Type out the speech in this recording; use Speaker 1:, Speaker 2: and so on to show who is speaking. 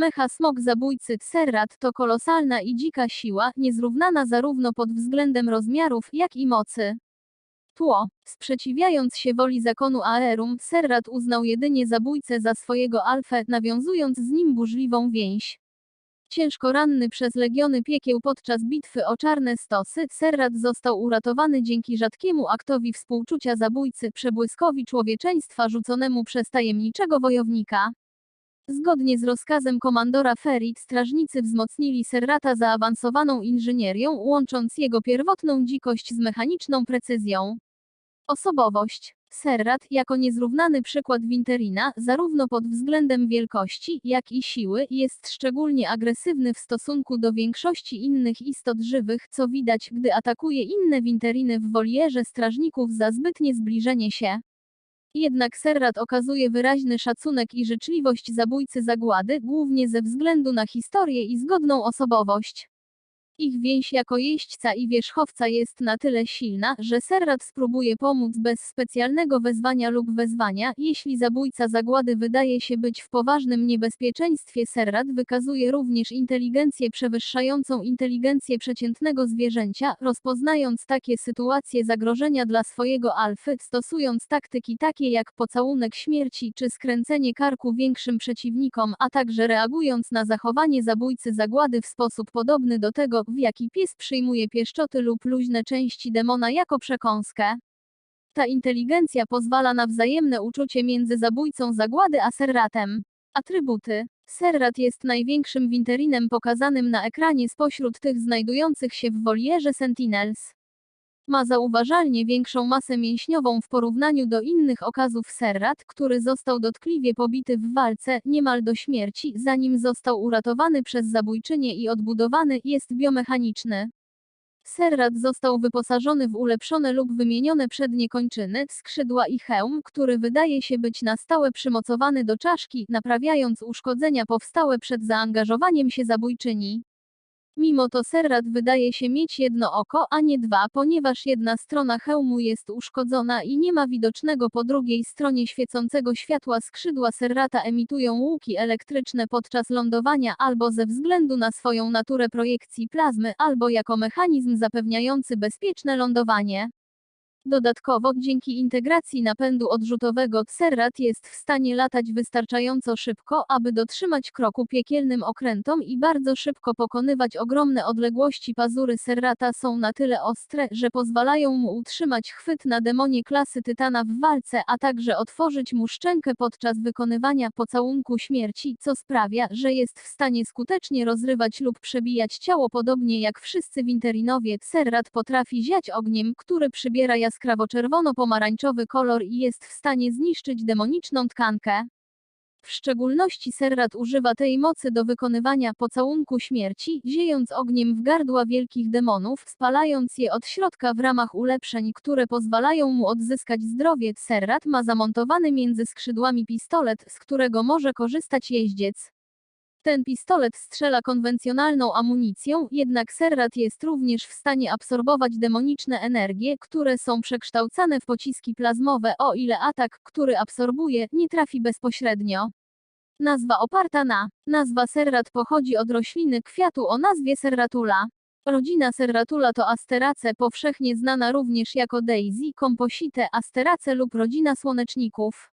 Speaker 1: Mecha smok zabójcy Serrat to kolosalna i dzika siła, niezrównana zarówno pod względem rozmiarów, jak i mocy. Tło. Sprzeciwiając się woli zakonu Aerum, Serrat uznał jedynie zabójcę za swojego alfę, nawiązując z nim burzliwą więź. Ciężko ranny przez legiony piekieł podczas bitwy o czarne stosy, Serrat został uratowany dzięki rzadkiemu aktowi współczucia zabójcy, przebłyskowi człowieczeństwa rzuconemu przez tajemniczego wojownika. Zgodnie z rozkazem komandora Ferit, strażnicy wzmocnili Serrata zaawansowaną inżynierią, łącząc jego pierwotną dzikość z mechaniczną precyzją. Osobowość. Serrat, jako niezrównany przykład Winterina, zarówno pod względem wielkości, jak i siły, jest szczególnie agresywny w stosunku do większości innych istot żywych, co widać, gdy atakuje inne Winteriny w wolierze strażników za zbytnie zbliżenie się. Jednak Serrat okazuje wyraźny szacunek i życzliwość zabójcy zagłady, głównie ze względu na historię i zgodną osobowość. Ich więź jako jeźdźca i wierzchowca jest na tyle silna, że Serrat spróbuje pomóc bez specjalnego wezwania lub wezwania, jeśli zabójca zagłady wydaje się być w poważnym niebezpieczeństwie. Serrat wykazuje również inteligencję przewyższającą inteligencję przeciętnego zwierzęcia, rozpoznając takie sytuacje zagrożenia dla swojego alfy, stosując taktyki takie jak pocałunek śmierci czy skręcenie karku większym przeciwnikom, a także reagując na zachowanie zabójcy zagłady w sposób podobny do tego, w jaki pies przyjmuje pieszczoty lub luźne części demona jako przekąskę. Ta inteligencja pozwala na wzajemne uczucie między zabójcą zagłady a serratem. Atrybuty. Serrat jest największym winterinem pokazanym na ekranie spośród tych znajdujących się w wolierze Sentinels. Ma zauważalnie większą masę mięśniową w porównaniu do innych okazów Serrat, który został dotkliwie pobity w walce, niemal do śmierci, zanim został uratowany przez zabójczynię i odbudowany, jest biomechaniczny. Serrat został wyposażony w ulepszone lub wymienione przednie kończyny, skrzydła i hełm, który wydaje się być na stałe przymocowany do czaszki, naprawiając uszkodzenia powstałe przed zaangażowaniem się zabójczyni. Mimo to Serrat wydaje się mieć jedno oko, a nie dwa, ponieważ jedna strona hełmu jest uszkodzona i nie ma widocznego po drugiej stronie świecącego światła skrzydła Serrata emitują łuki elektryczne podczas lądowania albo ze względu na swoją naturę projekcji plazmy, albo jako mechanizm zapewniający bezpieczne lądowanie. Dodatkowo, dzięki integracji napędu odrzutowego, Serrat jest w stanie latać wystarczająco szybko, aby dotrzymać kroku piekielnym okrętom i bardzo szybko pokonywać ogromne odległości. Pazury Serrata są na tyle ostre, że pozwalają mu utrzymać chwyt na demonie klasy Tytana w walce, a także otworzyć mu szczękę podczas wykonywania pocałunku śmierci, co sprawia, że jest w stanie skutecznie rozrywać lub przebijać ciało podobnie jak wszyscy Winterinowie. Serrat potrafi ziać ogniem, który przybiera jaskrawo-czerwono-pomarańczowy kolor i jest w stanie zniszczyć demoniczną tkankę. W szczególności Serrat używa tej mocy do wykonywania pocałunku śmierci, ziejąc ogniem w gardła wielkich demonów, spalając je od środka w ramach ulepszeń, które pozwalają mu odzyskać zdrowie. Serrat ma zamontowany między skrzydłami pistolet, z którego może korzystać jeździec. Ten pistolet strzela konwencjonalną amunicją, jednak Serrat jest również w stanie absorbować demoniczne energie, które są przekształcane w pociski plazmowe, o ile atak, który absorbuje, nie trafi bezpośrednio. Nazwa oparta na. Nazwa Serrat pochodzi od rośliny kwiatu o nazwie Serratula. Rodzina Serratula to asterace, powszechnie znana również jako Daisy, komposite, asterace lub rodzina słoneczników.